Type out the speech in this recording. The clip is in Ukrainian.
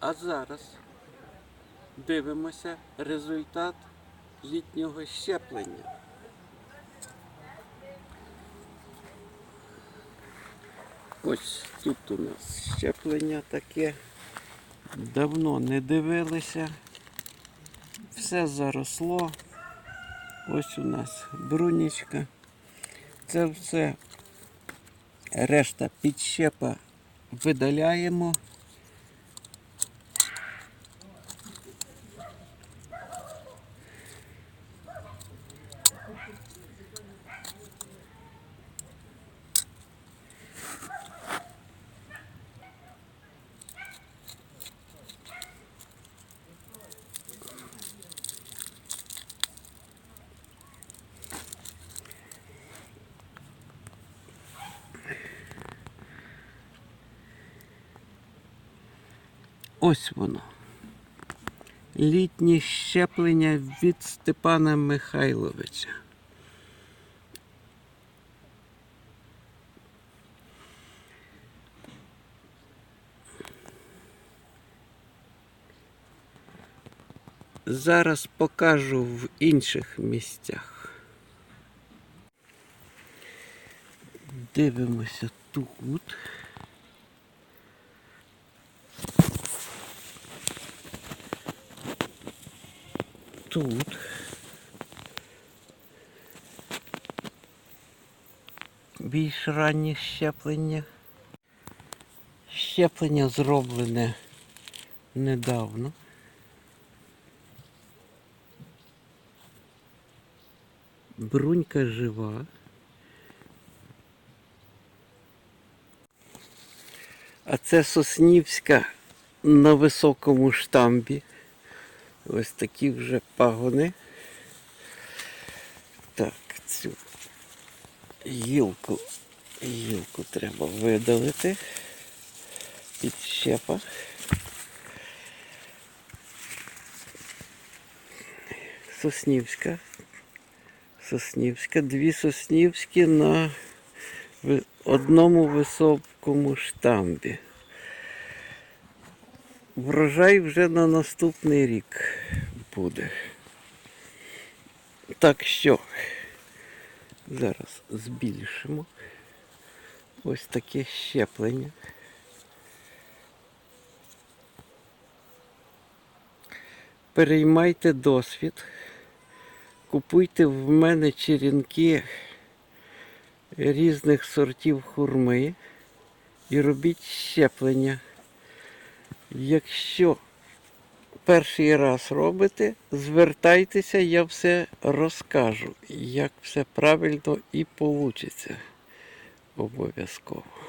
А зараз дивимося результат літнього щеплення. Ось тут у нас щеплення таке. Давно не дивилися. Все заросло. Ось у нас брунічка. Це все решта підщепа видаляємо. Ось воно. Літнє щеплення від Степана Михайловича. Зараз покажу в інших місцях. Дивимося тут. Тут. Більш ранні щеплення. Щеплення зроблене недавно. Брунька жива. А це Соснівська на високому штамбі. Ось такі вже пагони. Так, цю гілку, гілку треба видалити. Підщепа. Соснівська. Соснівська. Дві соснівські на одному високому штамбі. Врожай вже на наступний рік буде. Так що зараз збільшимо ось таке щеплення. Переймайте досвід, купуйте в мене черенки різних сортів хурми і робіть щеплення. Якщо перший раз робите, звертайтеся, я все розкажу, як все правильно і вийде. Обов'язково.